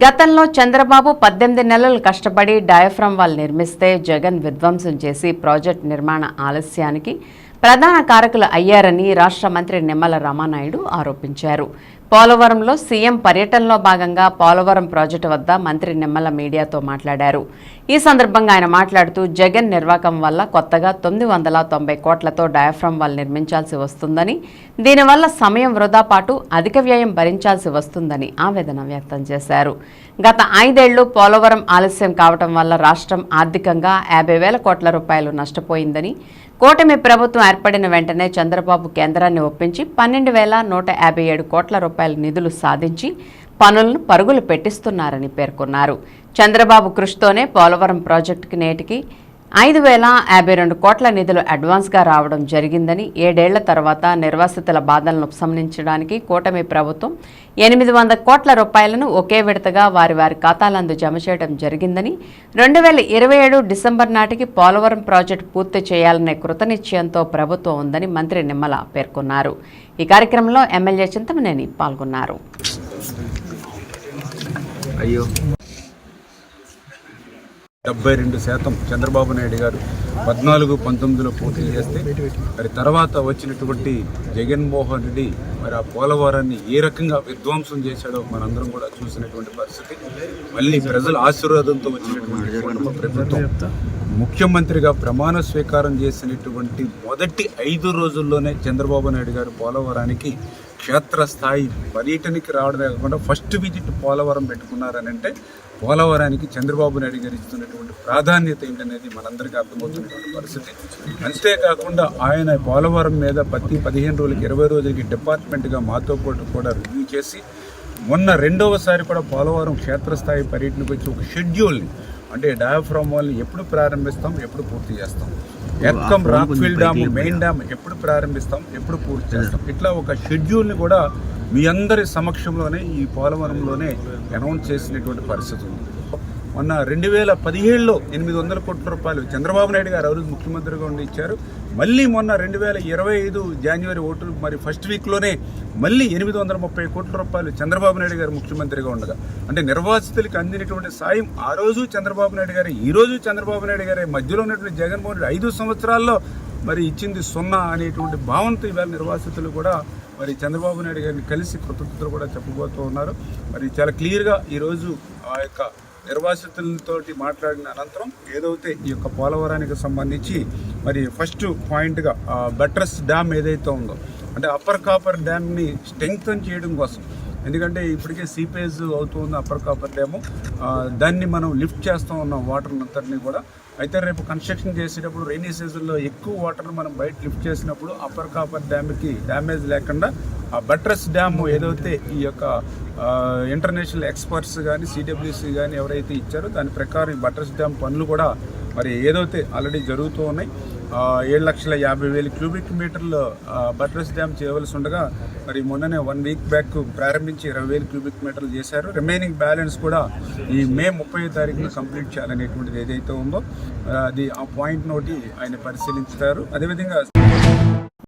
గతంలో చంద్రబాబు పద్దెనిమిది నెలలు కష్టపడి డయాఫ్రమ్ వాల్ నిర్మిస్తే జగన్ విధ్వంసం చేసి ప్రాజెక్ట్ నిర్మాణ ఆలస్యానికి ప్రధాన కారకులు అయ్యారని రాష్ట్ర మంత్రి నిమ్మల రామానాయుడు ఆరోపించారు. పోలవరంలో సీఎం పర్యటనలో భాగంగా పోలవరం ప్రాజెక్టు వద్ద మంత్రి నిమ్మల మీడియాతో మాట్లాడారు. ఈ సందర్భంగా ఆయన మాట్లాడుతూ జగన్ నిర్వాకం వల్ల కొత్తగా తొమ్మిది వందల తొంభై కోట్లతో డయాఫ్రమ్ వాళ్ళు నిర్మించాల్సి వస్తుందని దీనివల్ల సమయం వృధా పాటు అధిక వ్యయం భరించాల్సి వస్తుందని ఆవేదన వ్యక్తం చేశారు. గత ఐదేళ్ళు పోలవరం ఆలస్యం కావటం వల్ల రాష్ట్రం ఆర్థికంగా యాభై వేల కోట్ల రూపాయలు నష్టపోయిందని కూటమి ప్రభుత్వం ఏర్పడిన వెంటనే చంద్రబాబు కేంద్రాన్ని ఒప్పించి పన్నెండు వేల నూట యాభై ఏడు కోట్ల రూపాయల నిధులు సాధించి పనులను పరుగులు పెట్టిస్తున్నారని పేర్కొన్నారు. చంద్రబాబు కృషితోనే పోలవరం ప్రాజెక్టుకి నేటికి ఐదు వేల యాభై రెండు కోట్ల నిధులు అడ్వాన్స్గా రావడం జరిగిందని ఏడేళ్ళ తర్వాత నిర్వాసితుల బాధలను ఉపశమనించడానికి కూటమి ప్రభుత్వం ఎనిమిది వంద కోట్ల రూపాయలను ఒకే విడతగా వారి వారి ఖాతాలందు జమ చేయడం జరిగిందని రెండు వేల ఇరవై ఏడు డిసెంబర్ నాటికి పోలవరం ప్రాజెక్టు పూర్తి చేయాలనే కృతనిశ్చయంతో ప్రభుత్వం ఉందని మంత్రి నిమ్మల పేర్కొన్నారు. ఈ కార్యక్రమంలో ఎమ్మెల్యే చింతమనేని పాల్గొన్నారు. అయ్యో. డెబ్బై రెండు శాతం చంద్రబాబు నాయుడు గారు పద్నాలుగు పంతొమ్మిదిలో పోటీ చేస్తే మరి తర్వాత వచ్చినటువంటి జగన్మోహన్ రెడ్డి మరి ఆ పోలవరాన్ని ఏ రకంగా విధ్వంసం చేశాడో మనందరం కూడా చూసినటువంటి పరిస్థితి. మళ్ళీ ప్రజల ఆశీర్వాదంతో వచ్చినటువంటి ప్రభుత్వం. ముఖ్యమంత్రిగా ప్రమాణ స్వీకారం చేసినటువంటి మొదటి ఐదు రోజుల్లోనే చంద్రబాబు నాయుడు గారు పోలవరానికి క్షేత్రస్థాయి పర్యటనకి రావడమే కాకుండా ఫస్ట్ విజిట్ పోలవరం పెట్టుకున్నారని అంటే పోలవరానికి చంద్రబాబు నాయుడు గారు ఇస్తున్నటువంటి ప్రాధాన్యత ఏంటనేది మనందరికీ అర్థమవుతున్నటువంటి పరిస్థితి. అంతేకాకుండా ఆయన పోలవరం మీద ప్రతి పదిహేను రోజులకి ఇరవై రోజులకి డిపార్ట్మెంట్గా మాతో పాటు కూడా రివ్యూ చేసి మొన్న రెండవసారి కూడా పోలవరం క్షేత్రస్థాయి పర్యటనకు వచ్చి ఒక షెడ్యూల్ని అంటే డయాఫ్రామ్ ఎప్పుడు ప్రారంభిస్తాం ఎప్పుడు పూర్తి చేస్తాం. ఎక్కం రాక్ఫిల్ డ్యామ్ మెయిన్ డ్యామ్ ఎప్పుడు ప్రారంభిస్తాం ఎప్పుడు పూర్తి చేస్తాం. ఇట్లా ఒక షెడ్యూల్ని కూడా మీ అందరి సమక్షంలోనే ఈ పోలవరంలోనే అనౌన్స్ చేసినటువంటి పరిస్థితి ఉంది. మొన్న రెండు వేల పదిహేడులో ఎనిమిది వందల కోట్ల రూపాయలు చంద్రబాబు నాయుడు గారు రోజు ముఖ్యమంత్రిగా ఉండి ఇచ్చారు. మళ్ళీ మొన్న రెండు వేల ఇరవై ఐదు జనవరి ఓటు మరి ఫస్ట్ వీక్లోనే మళ్ళీ ఎనిమిది వందల ముప్పై కోట్ల రూపాయలు చంద్రబాబు నాయుడు గారు ముఖ్యమంత్రిగా ఉండగా అంటే నిర్వాసితులకు అందినటువంటి సాయం ఆ రోజు చంద్రబాబు నాయుడు గారు ఈ రోజు చంద్రబాబు నాయుడు గారి మధ్యలో ఉన్నటువంటి జగన్మోహన్ రెడ్డి ఐదు సంవత్సరాల్లో మరి ఇచ్చింది సున్నా అనేటువంటి భావంతో ఇవాళ నిర్వాసితులు కూడా మరి చంద్రబాబు నాయుడు గారిని కలిసి కృతజ్ఞతలు కూడా చెప్పబోతూ ఉన్నారు. మరి చాలా క్లియర్గా ఈరోజు ఆ యొక్క నిర్వాసితులతోటి మాట్లాడిన అనంతరం ఏదైతే ఈ యొక్క పోలవరానికి సంబంధించి మరి ఫస్ట్ పాయింట్గా బట్రస్ డ్యామ్ ఏదైతే ఉందో అంటే అప్పర్ కాపర్ డ్యామ్ని స్ట్రెంగ్తన్ చేయడం కోసం. ఎందుకంటే ఇప్పటికే సీపేజ్ అవుతుంది అప్పర్ కాపర్ డ్యాము. దాన్ని మనం లిఫ్ట్ చేస్తూ ఉన్నాం వాటర్ అంతటిని కూడా. అయితే రేపు కన్స్ట్రక్షన్ చేసేటప్పుడు రైనీ సీజన్లో ఎక్కువ వాటర్ మనం బయట లిఫ్ట్ చేసినప్పుడు అప్పర్ కాపర్ డ్యామ్కి డ్యామేజ్ లేకుండా ఆ బట్రస్ డ్యామ్ ఏదైతే ఈ యొక్క ఇంటర్నేషనల్ ఎక్స్పర్ట్స్ కానీ సిడబ్ల్యూసి కానీ ఎవరైతే ఇచ్చారో దాని ప్రకారం ఈ బట్రస్ డ్యామ్ పనులు కూడా మరి ఏదైతే ఆల్రెడీ జరుగుతూ ఉన్నాయి ఏడు లక్షల యాభై వేల క్యూబిక్ మీటర్లు బట్రస్ డ్యామ్ చేయవలసి ఉండగా మరి మొన్ననే వన్ వీక్ బ్యాక్ ప్రారంభించి ఇరవై వేల క్యూబిక్ మీటర్లు చేశారు. రిమైనింగ్ బ్యాలెన్స్ కూడా ఈ మే ముప్పై తారీఖున కంప్లీట్ చేయాలనేటువంటిది ఏదైతే ఉందో అది ఆ పాయింట్ నోటి ఆయన పరిశీలించుతారు అదేవిధంగా